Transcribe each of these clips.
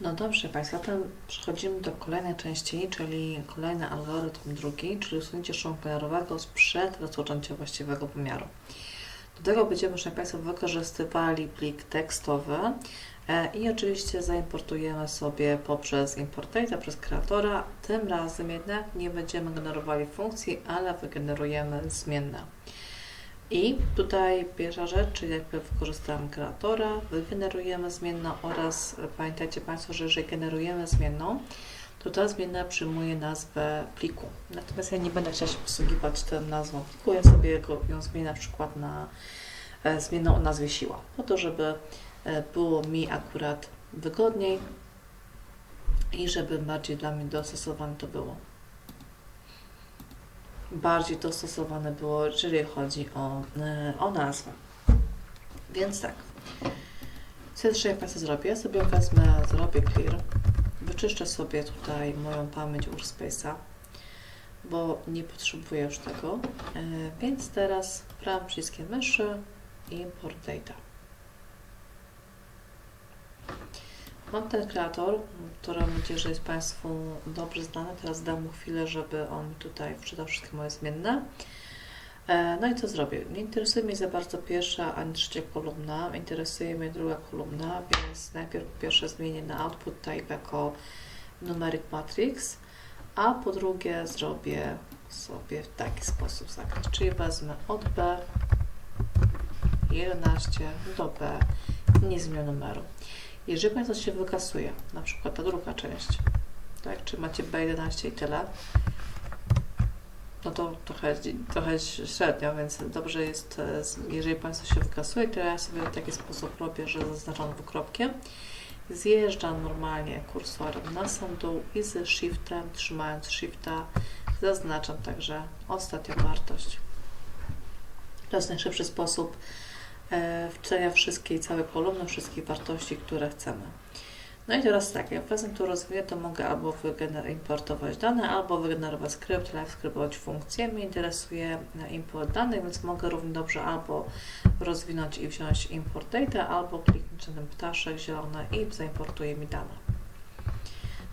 No dobrze Państwa, zatem przechodzimy do kolejnej części, czyli kolejny algorytm drugi, czyli usunięcie szumu pomiarowego sprzed rozpoczęcia właściwego pomiaru. Do tego będziemy, proszę Państwa, wykorzystywali plik tekstowy e, i oczywiście zaimportujemy sobie poprzez import data przez kreatora. Tym razem jednak nie będziemy generowali funkcji, ale wygenerujemy zmienne. I tutaj pierwsza rzecz, czyli najpierw wykorzystamy kreatora, wygenerujemy zmienną oraz pamiętajcie Państwo, że jeżeli generujemy zmienną, to ta zmienna przyjmuje nazwę pliku. Natomiast ja nie będę chciała się posługiwać tą nazwą pliku, ja sobie ją zmienię na przykład na e, zmienną o nazwie siła, po to, żeby e, było mi akurat wygodniej i żeby bardziej dla mnie dostosowane to było bardziej dostosowane było, jeżeli chodzi o, e, o nazwę. Więc tak. Jeszcze jak Państwo zrobię? Ja sobie wezmę, zrobię clear, wyczyszczę sobie tutaj moją pamięć Workspace'a, bo nie potrzebuję już tego. E, Więc teraz prawym przyciskiem myszy import data. Mam ten kreator, który mam nadzieję, że jest Państwu dobrze znany. Teraz dam mu chwilę, żeby on tutaj wczytał wszystkie moje zmienne. E, No i co zrobię? Nie interesuje mnie za bardzo pierwsza ani trzecia kolumna, interesuje mnie druga kolumna, więc najpierw pierwsze zmienię na output type jako numeric matrix, a po drugie zrobię sobie w taki sposób zagrać, czyli wezmę od B 11 do B, nie zmienię numeru. Jeżeli Państwo się wykasuje, na przykład ta druga część, tak, czy macie B11 i tyle, no to trochę, trochę średnio, więc dobrze jest, e, jeżeli Państwo się wykasuje, to ja sobie w taki sposób robię, że zaznaczam dwukropkiem, zjeżdżam normalnie kursorem na sam dół i ze shiftem, trzymając shifta, zaznaczam także ostatnią wartość. To jest najszybszy sposób e, wczytania wszystkiej, całej kolumny, wszystkich wartości, które chcemy. No i teraz tak, jak wezmę tu rozwiję, to mogę albo importować dane, albo wygenerować skrypt, skryptować funkcję. Mnie interesuje e, import danych, więc mogę równie dobrze albo rozwinąć i wziąć import data, albo kliknąć na ten ptaszek zielony i zaimportuje mi dane.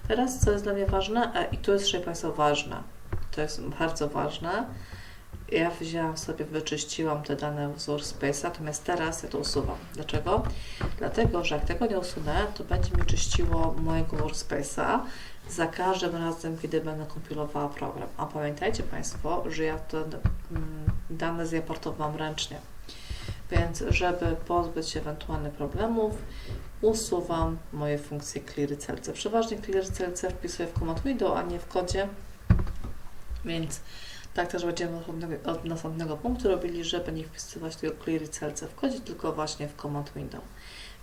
Teraz, co jest dla mnie ważne, e, i tu jest, szanowni Państwo, ważne, to jest bardzo ważne, ja wzięłam sobie, wyczyściłam te dane z Workspace'a, natomiast teraz ja to usuwam. Dlaczego? Dlatego, że jak tego nie usunę, to będzie mi czyściło mojego Workspace'a za każdym razem, kiedy będę kompilowała program. A pamiętajcie Państwo, że ja te mm, dane zimportowałam ręcznie. Więc, żeby pozbyć się ewentualnych problemów, usuwam moje funkcje clear CLC. Przeważnie clear CLC wpisuję w command window, a nie w kodzie, więc tak też będziemy od następnego- punktu robili, żeby nie wpisywać tego clear CLC w kodzie, tylko właśnie w command window.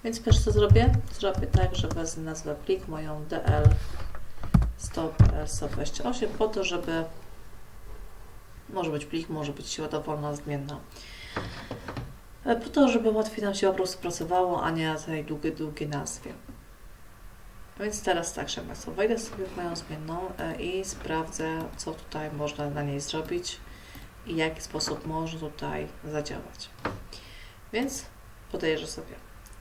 Więc pierwsze co zrobię? Zrobię tak, że wezmę nazwę plik moją DL 100.128 po to, żeby może być plik, może być siła dowolna, zmienna. E, Po to, żeby łatwiej nam się po prostu pracowało, a nie tej długiej, długiej nazwie. Więc teraz tak, Państwo, wejdę sobie w moją zmienną e, i sprawdzę, co tutaj można na niej zrobić i jaki sposób można tutaj zadziałać. Więc podejrzę sobie.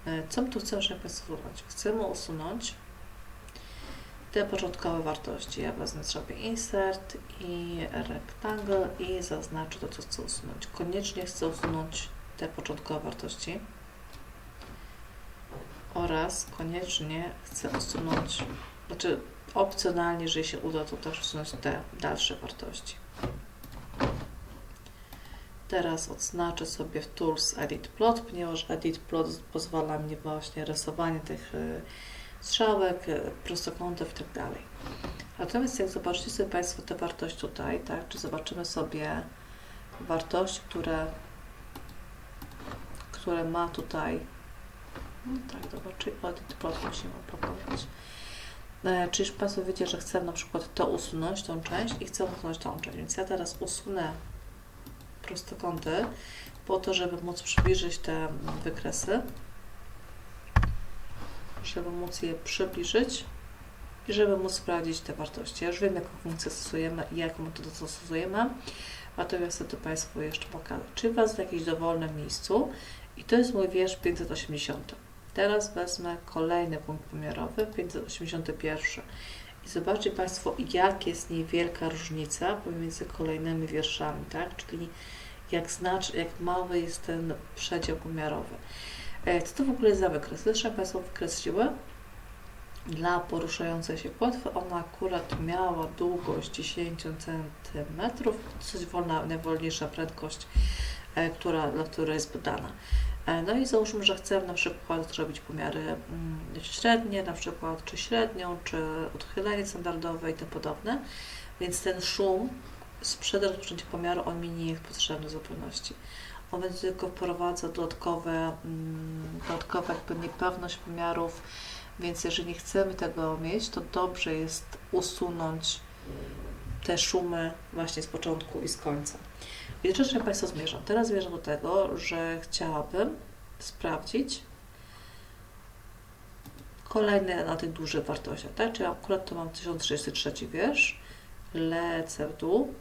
E, Co tu chcemy, żeby usunąć? Chcemy usunąć te początkowe wartości. Ja wezmę sobie insert i rectangle i zaznaczę to, co chcę usunąć. Koniecznie chcę usunąć te początkowe wartości oraz koniecznie chcę usunąć, znaczy opcjonalnie, jeżeli się uda, to też usunąć te dalsze wartości. Teraz odznaczę sobie w Tools Edit Plot, ponieważ Edit Plot pozwala mi właśnie rysowanie tych y, strzałek, y, prostokątów i tak. Natomiast jak zobaczycie sobie Państwo te wartości tutaj, tak, czy zobaczymy sobie wartości, które, które ma tutaj no tak, dobra, czyli edit plot musimy opakować. E, Państwo wiecie, że chcę na przykład to usunąć, tą część i chcę usunąć tą część, więc ja teraz usunę prostokąty po to, żeby móc przybliżyć te wykresy, żeby móc je przybliżyć i żeby móc sprawdzić te wartości. Ja już wiem, jaką funkcję stosujemy i jaką metodę stosujemy, natomiast chcę to Państwu jeszcze pokazać. Czyli Was w jakimś dowolnym miejscu i to jest mój wiersz 580. Teraz wezmę kolejny punkt pomiarowy, 581. I zobaczcie Państwo, jak jest niewielka różnica pomiędzy kolejnymi wierszami, tak? Czyli jak, znacz, jak mały jest ten przedział pomiarowy. E, Co to w ogóle jest za wykres? Zresztą Państwo wykres siły dla poruszającej się płetwy. Ona akurat miała długość 10 cm, dosyć wolna, najwolniejsza prędkość, e, która, dla której jest badana. E, No i załóżmy, że chcemy na przykład zrobić pomiary mm, średnie, na przykład czy średnią, czy odchylenie standardowe i tym podobne. Więc ten szum sprzed rozpoczęcia pomiaru on mi nie jest potrzebny w zupełności. On będzie tylko wprowadza dodatkowe, mm, dodatkowe jakby niepewność pomiarów, więc jeżeli chcemy tego mieć, to dobrze jest usunąć te szumy właśnie z początku i z końca. Do czego Państwo zmierzam? Teraz zmierzam do tego, że chciałabym sprawdzić kolejne na tych dużych wartościach, tak? Czyli akurat to mam 1033 wiersz, lecę w dół,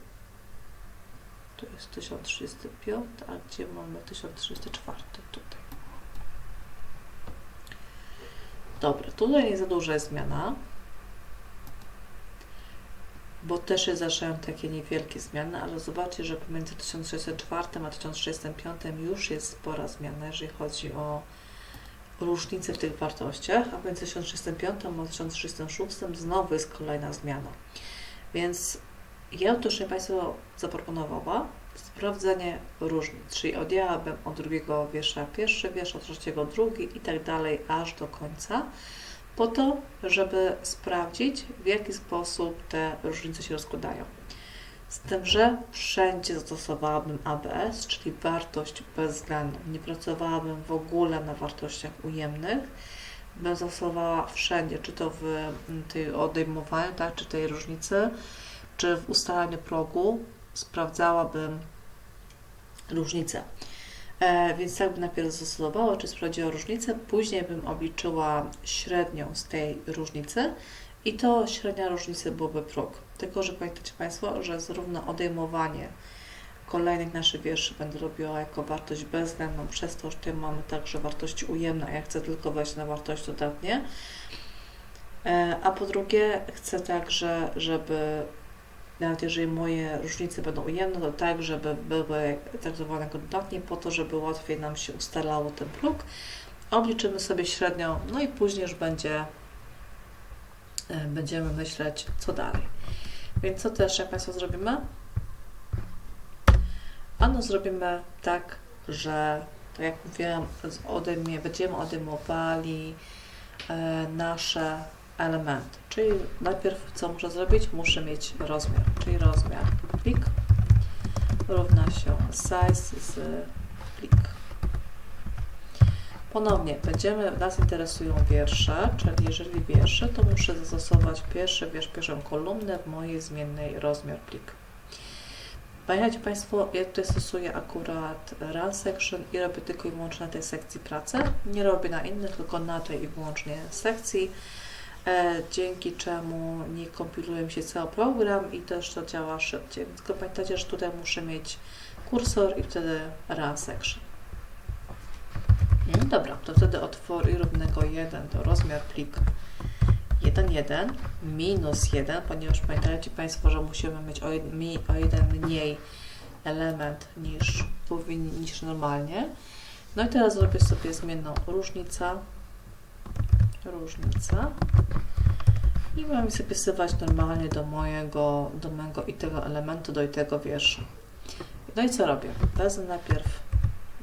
to jest 1035, a gdzie mamy 1034? Tutaj. Dobra, tutaj nie za duża jest zmiana, bo też się zdarzają takie niewielkie zmiany, ale zobaczcie, że pomiędzy 1604 a 1605 już jest spora zmiana, jeżeli chodzi o różnice w tych wartościach, a między 1605 a 1606 znowu jest kolejna zmiana. Więc ja to, że Państwu zaproponowała sprawdzenie różnic, czyli odjęłabym od drugiego wiersza pierwszy wiersz, od trzeciego drugi i tak dalej, aż do końca, po to, żeby sprawdzić, w jaki sposób te różnice się rozkładają. Z tym, że wszędzie zastosowałabym ABS, czyli wartość bezwzględną. Nie pracowałabym w ogóle na wartościach ujemnych. Bym zastosowała wszędzie, czy to w tej odejmowaniu, tak, czy tej różnicy, czy w ustalaniu progu, sprawdzałabym różnicę. E, więc tak bym najpierw zastosowała, czy sprawdziła różnicę, później bym obliczyła średnią z tej różnicy i to średnia różnicy byłoby próg. Tylko, że pamiętacie Państwo, że zarówno odejmowanie kolejnych naszych wierszy będę robiła jako wartość bezwzględną, przez to, że tutaj mamy także wartości ujemne, a ja chcę tylko wejść na wartość dodatnie. E, A po drugie, chcę także, żeby nawet jeżeli moje różnice będą ujemne, to tak, żeby były traktowane dodatnie, po to, żeby łatwiej nam się ustalało ten próg. Obliczymy sobie średnią, no i później już będzie, e, będziemy myśleć, co dalej. Więc co też, jak Państwo zrobimy? Ano zrobimy tak, że tak jak mówiłam, odejmie, będziemy odejmowali e, nasze elementy. Czyli najpierw co muszę zrobić? Muszę mieć rozmiar, czyli rozmiar plik równa się size z plik. Ponownie będziemy, nas interesują wiersze, czyli jeżeli wiersze, to muszę zastosować pierwszy wiersz, pierwszą kolumnę w mojej zmiennej rozmiar plik. Pamiętajcie Państwo, ja tutaj stosuję akurat run section i robię tylko i wyłącznie na tej sekcji pracy. Nie robię na innych, tylko na tej i wyłącznie sekcji, dzięki czemu nie kompiluje mi się cały program i też to działa szybciej. Tylko pamiętajcie, że tutaj muszę mieć kursor i wtedy run section. Mm, Dobra, to wtedy otwór i równego 1 to rozmiar plik 1,1 minus 1, ponieważ pamiętajcie Państwo, że musimy mieć o, mi, o jeden mniej element niż, powinni, niż normalnie. No i teraz zrobię sobie zmienną różnica, różnica i mam sobie wpisywać normalnie do mojego, do mojego i tego elementu, do i tego wiersza. No i co robię? Wezmę najpierw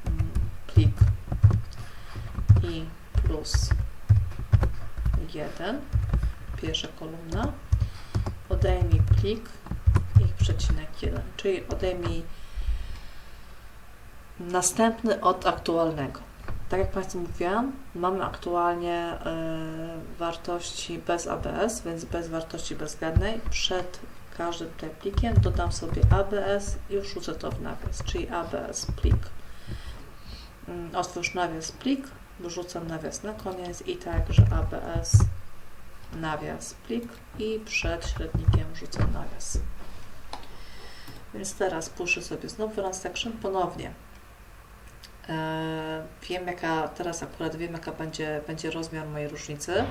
mm, plik i plus 1 pierwsza kolumna, odejmij plik i przecinek 1, czyli odejmij następny od aktualnego. Tak jak Państwu mówiłam, mamy aktualnie y, wartości bez ABS, więc bez wartości bezwzględnej. Przed każdym tutaj plikiem dodam sobie ABS i już rzucę to w nawias, czyli ABS plik. Y, otwórz nawias plik, wrzucam nawias na koniec i także ABS nawias plik i przed średnikiem rzucę nawias. Więc teraz puszę sobie znowu run section ponownie. E, wiem jaka, teraz akurat wiem jaka będzie, będzie rozmiar mojej różnicy,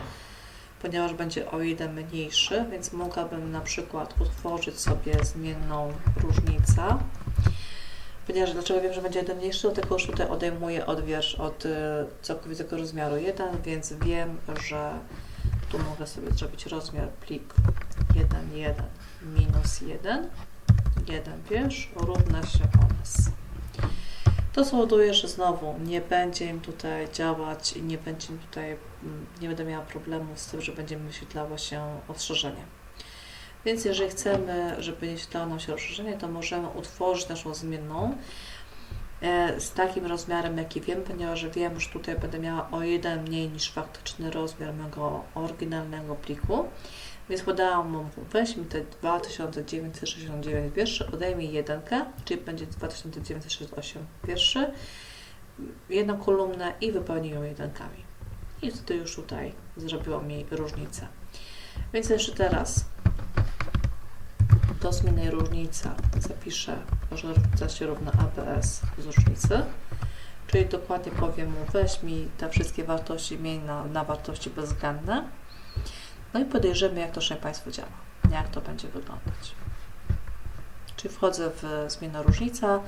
ponieważ będzie o jeden mniejszy, więc mogłabym na przykład utworzyć sobie zmienną różnica. Ponieważ dlaczego wiem, że będzie jeden mniejszy, dlatego że tutaj odejmuję odwierz od y, całkowitego rozmiaru 1, więc wiem, że tu mogę sobie zrobić rozmiar plik 1, 1 minus 1, 1 wiersz równa się OS. To spowoduje, że znowu nie będzie im tutaj działać i nie będzie im tutaj, mm, nie będę miała problemu z tym, że będzie mi wyświetlało się ostrzeżenie. Więc jeżeli chcemy, żeby nie wyświetlało nam się rozszerzenie, to możemy utworzyć naszą zmienną e, z takim rozmiarem, jaki wiem, ponieważ wiem, że tutaj będę miała o jeden mniej niż faktyczny rozmiar mojego oryginalnego pliku. Więc podałam mu, weź mi te 2969 wierszy, odejmij jedynkę, czyli będzie 2968 wierszy, jedną kolumnę i wypełnij ją jedynkami. I wtedy już tutaj zrobiło mi różnicę. Więc jeszcze teraz do zmiennej różnica zapiszę, że różnica się równa ABS z różnicy. Czyli dokładnie powiem mu, weź mi te wszystkie wartości, miej na, na wartości bezwzględne. No i podejrzymy, jak to, szanowni Państwo, działa, jak to będzie wyglądać. Czyli wchodzę w zmienna różnica,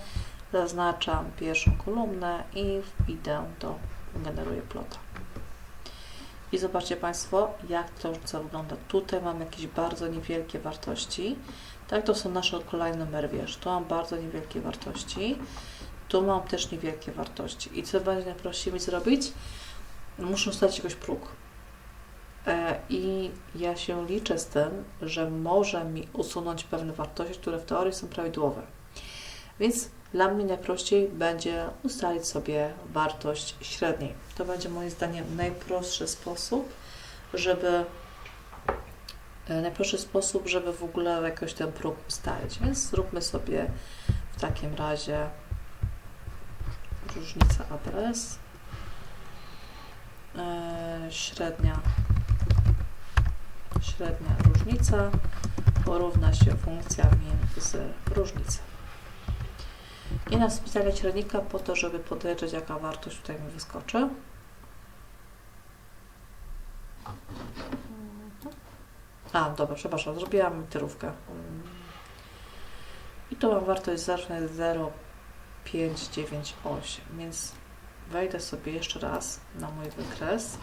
zaznaczam pierwszą kolumnę i idę do generuję plota. I zobaczcie Państwo, jak to różnica wygląda. Tutaj mam jakieś bardzo niewielkie wartości. Tak, to są nasze kolejne numery wiersz. Tu mam bardzo niewielkie wartości. Tu mam też niewielkie wartości. I co będzie mi zrobić? Muszę ustalić jakiś próg. E, I ja się liczę z tym, że może mi usunąć pewne wartości, które w teorii są prawidłowe. Więc dla mnie najprościej będzie ustalić sobie wartość średniej. To będzie moim zdaniem najprostszy sposób, żeby e, najprostszy sposób, żeby w ogóle jakoś ten próg ustalić. Więc zróbmy sobie w takim razie różnica ABS e, średnia średnia różnica porówna się funkcja min z różnicy. I na spisanie średnika po to, żeby podejrzeć, jaka wartość tutaj mi wyskoczy. A, dobra, przepraszam, zrobiłam literówkę. I tu mam wartość zacznę 0,598, więc wejdę sobie jeszcze raz na mój wykres.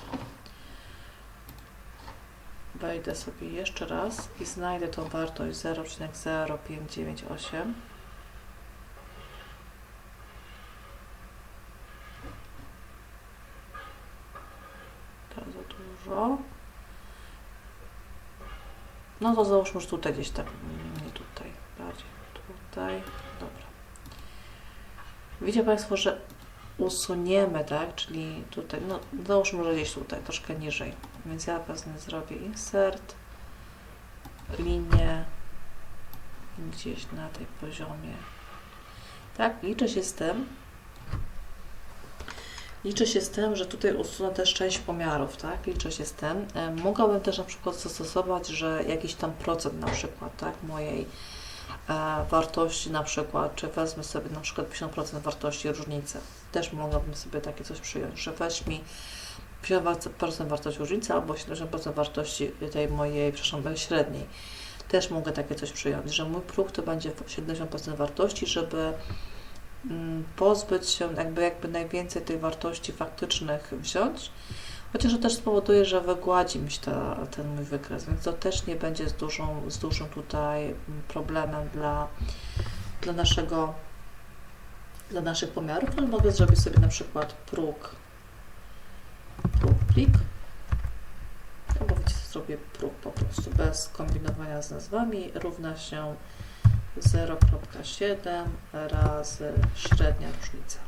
Wejdę sobie jeszcze raz i znajdę tą wartość 0,0598. To za dużo. No to załóżmy, że tutaj gdzieś tak, nie tutaj, bardziej tutaj. Dobra. Widzicie Państwo, że usuniemy, tak, czyli tutaj, no załóżmy, że gdzieś tutaj, troszkę niżej. Więc ja wezmę, zrobię insert, linię gdzieś na tej poziomie. Tak, liczę się z tym, Liczę się z tym, że tutaj usunę też część pomiarów, tak? Liczę się z tym. Mogłabym też na przykład zastosować, że jakiś tam procent na przykład, tak, mojej e, wartości na przykład, czy wezmę sobie na przykład 50% wartości różnicy. Też mogłabym sobie takie coś przyjąć, że weź mi 50% wartości różnicy albo 70% wartości tej mojej, przepraszam, średniej. Też mogę takie coś przyjąć, że mój próg to będzie 70% wartości, żeby mm, pozbyć się jakby, jakby najwięcej tych wartości faktycznych wziąć, chociaż to też spowoduje, że wygładzi mi się ta, ten mój wykres, więc to też nie będzie z dużą, z dużym tutaj mm, problemem dla, dla naszego dla naszych pomiarów, ale mogę zrobić sobie na przykład próg plik. Albo zrobię próg po prostu bez kombinowania z nazwami. Równa się 0.7 razy średnia różnica.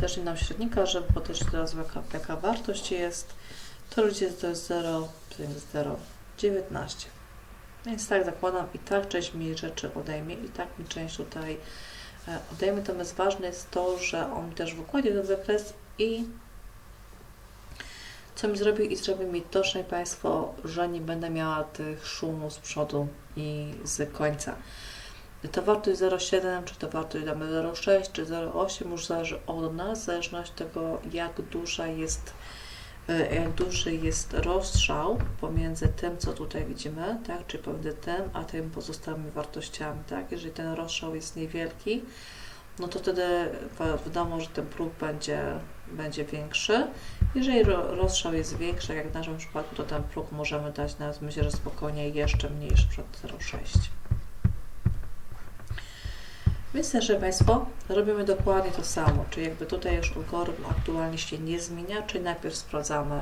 Też nie dam średnika, żeby podać teraz jaka, jaka wartość jest. To to jest 0,019. Więc tak zakładam i tak część mi rzeczy odejmie i tak mi część tutaj E, odejmę, natomiast ważne jest to, że on też wykładzie ten wykres i co mi zrobił i zrobił mi to, szanowni Państwo, że nie będę miała tych szumów z przodu i z końca. to wartość 0,7, czy to wartość damy 0,6, czy 0,8, już zależy od nas, w zależności od tego, jak duża jest, e, jak duży jest rozstrzał pomiędzy tym, co tutaj widzimy, tak, czy pomiędzy tym, a tymi pozostałymi wartościami, tak. Jeżeli ten rozstrzał jest niewielki, no to wtedy wi- wiadomo, że ten próg będzie, będzie większy. Jeżeli ro- rozstrzał jest większy, jak w naszym przypadku, to ten próg możemy dać nawet myślę, że spokojnie jeszcze mniejszy, przed 0,6. Więc też, Państwo, robimy dokładnie to samo, czyli jakby tutaj już algorytm aktualnie się nie zmienia, czyli najpierw sprawdzamy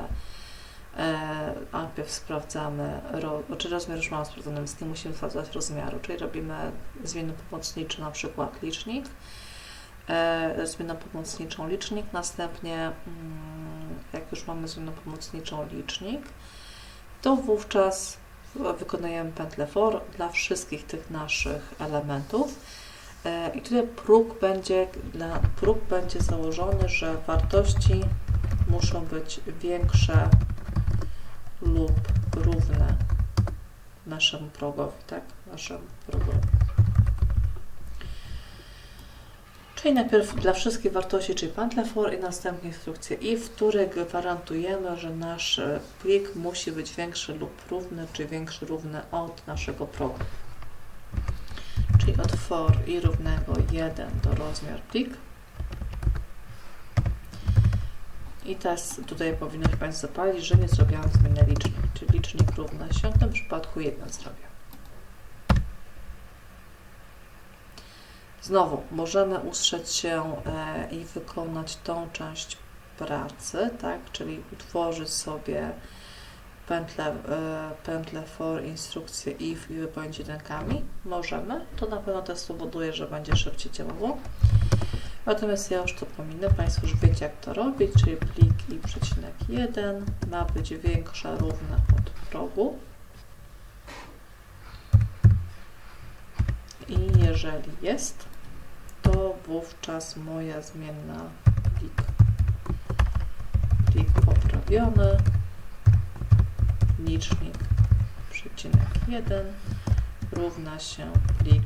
e, najpierw sprawdzamy, ro, czy rozmiar już mamy sprawdzony, więc nie musimy sprawdzać rozmiaru, czyli robimy zmianę pomocniczą, na przykład licznik, e, zmianę pomocniczą licznik, następnie mm, jak już mamy zmianę pomocniczą licznik, to wówczas wykonujemy pętlę for dla wszystkich tych naszych elementów. E, I tutaj próg będzie, próg będzie założony, że wartości muszą być większe lub równe naszemu progowi, tak? Naszemu progowi. Czyli najpierw dla wszystkich wartości, czyli pętlę for i następnie instrukcję if, w której gwarantujemy, że nasz e, plik musi być większy lub równy, czy większy równy od naszego progu. Czyli od for i równego 1 do rozmiar plik. I teraz tutaj powinno się Państwo zapalić, że nie zrobiłam zmiany licznik, czyli licznik równa się, w tym przypadku 1 zrobię. Znowu, możemy ustrzec się e, i wykonać tą część pracy, tak, czyli utworzyć sobie pętlę, e, for, instrukcję if i wypełnić jedynkami. Możemy. To na pewno też spowoduje, że będzie szybciej działało. Natomiast ja już to pominę. Państwo już wiecie, jak to robić, czyli plik i przecinek 1 ma być większa, równa od progu. I jeżeli jest, wówczas moja zmienna plik, plik poprawiony, licznik przecinek 1 równa się plik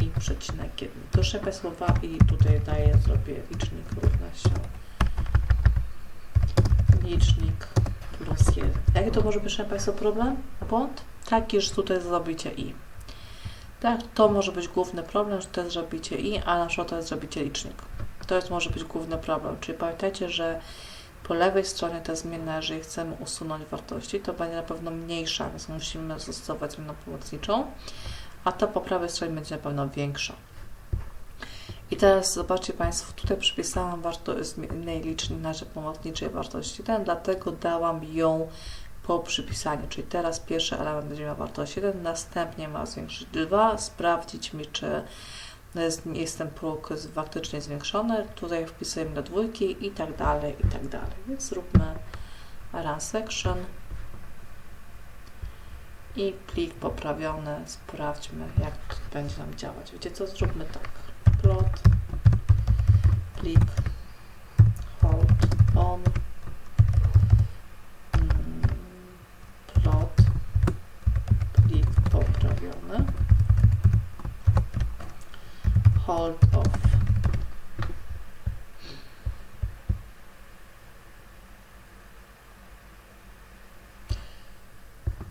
i przecinek 1. Doszepę słowa i tutaj daję, zrobię licznik równa się licznik plus 1. Jaki to może być, Państwo, problem? Błąd? Taki, że tutaj zrobicie i. Tak, to może być główny problem, że tutaj zrobicie i, a na przykład tutaj zrobicie licznik. To jest może być główny problem. Czyli pamiętajcie, że po lewej stronie ta zmienna, jeżeli chcemy usunąć wartości, to będzie na pewno mniejsza, więc musimy zastosować zmianę pomocniczą, a ta po prawej stronie będzie na pewno większa. I teraz zobaczcie Państwo, tutaj przypisałam wartość zmiennej licznik na rzecz pomocniczej wartości 1, dlatego dałam ją po przypisaniu, czyli teraz pierwszy element będzie miał wartość 1, następnie ma zwiększyć 2, sprawdzić mi, czy jest, jest ten próg faktycznie zwiększony, tutaj wpisujemy do dwójki i tak dalej, i tak dalej. Więc zróbmy run section i plik poprawiony, sprawdźmy jak to będzie nam działać. Wiecie co, zróbmy tak, plot, plik, hold on, mm, plot, plik poprawiony, hold off.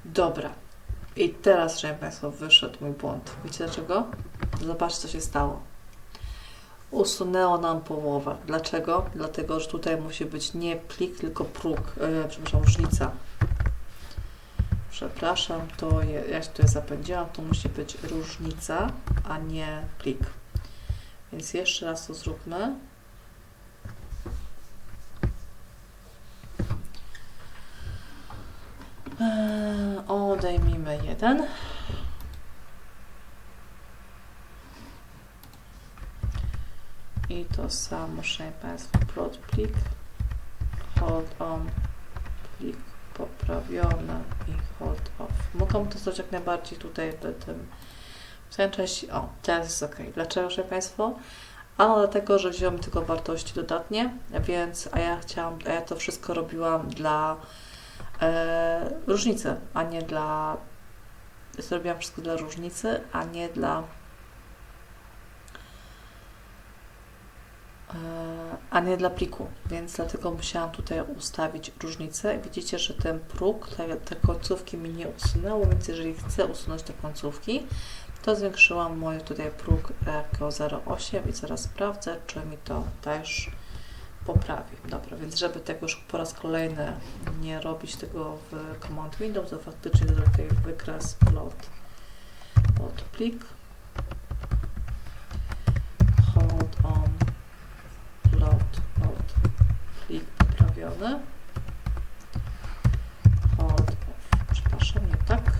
Dobra. I teraz, szanowni Państwo, wyszedł mój błąd. Wiecie dlaczego? Zobaczcie, co się stało. Usunęło nam połowę. Dlaczego? Dlatego, że tutaj musi być nie plik, tylko próg, e, przepraszam, różnica. Przepraszam, to je, ja się tutaj zapędziłam, to musi być różnica, a nie plik. Więc jeszcze raz to zróbmy. Eee, Odejmijmy jeden. I to samo, szanowni Państwo, plot plik, hold on, plik poprawiony i hold off. Mogą to zrobić jak najbardziej tutaj w tym w tej części, o, teraz jest ok. Dlaczego, szanowni Państwo? Ano dlatego, że wziąłem tylko wartości dodatnie, więc, a ja chciałam, a ja to wszystko robiłam dla e, różnicy, a nie dla zrobiłam wszystko dla różnicy, a nie dla e, a nie dla pliku, więc dlatego musiałam tutaj ustawić różnicę. Widzicie, że ten próg, te, te końcówki mi nie usunęło, więc jeżeli chcę usunąć te końcówki, to zwiększyłam mój tutaj próg jako 0,8 i zaraz sprawdzę, czy mi to też poprawi. Dobra, więc żeby tego już po raz kolejny nie robić tego w Command Windows, to faktycznie zrobię tutaj wykres plot pod plik hold on plot pod plik poprawiony hold off, przepraszam, nie tak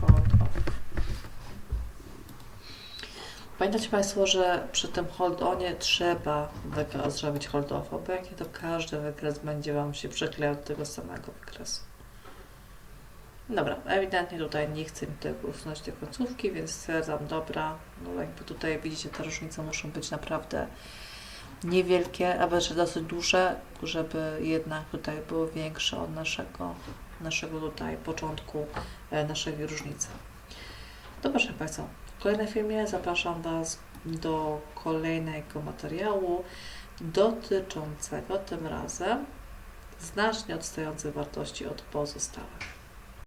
hold off Pamiętajcie Państwo, że przy tym hold-onie trzeba wykres zrobić hold-offa, bo jak nie to każdy wykres będzie Wam się przyklejał do tego samego wykresu. Dobra, ewidentnie tutaj nie chcę mi tego usunąć tej końcówki, więc stwierdzam, dobra, no jakby tutaj widzicie, te różnice muszą być naprawdę niewielkie, a wręcz dosyć duże, żeby jednak tutaj były większe od naszego, naszego tutaj początku e, naszej różnicy. Dobra, proszę Państwa, kolejnym filmie zapraszam Was do kolejnego materiału dotyczącego tym razem znacznie odstającej wartości od pozostałych.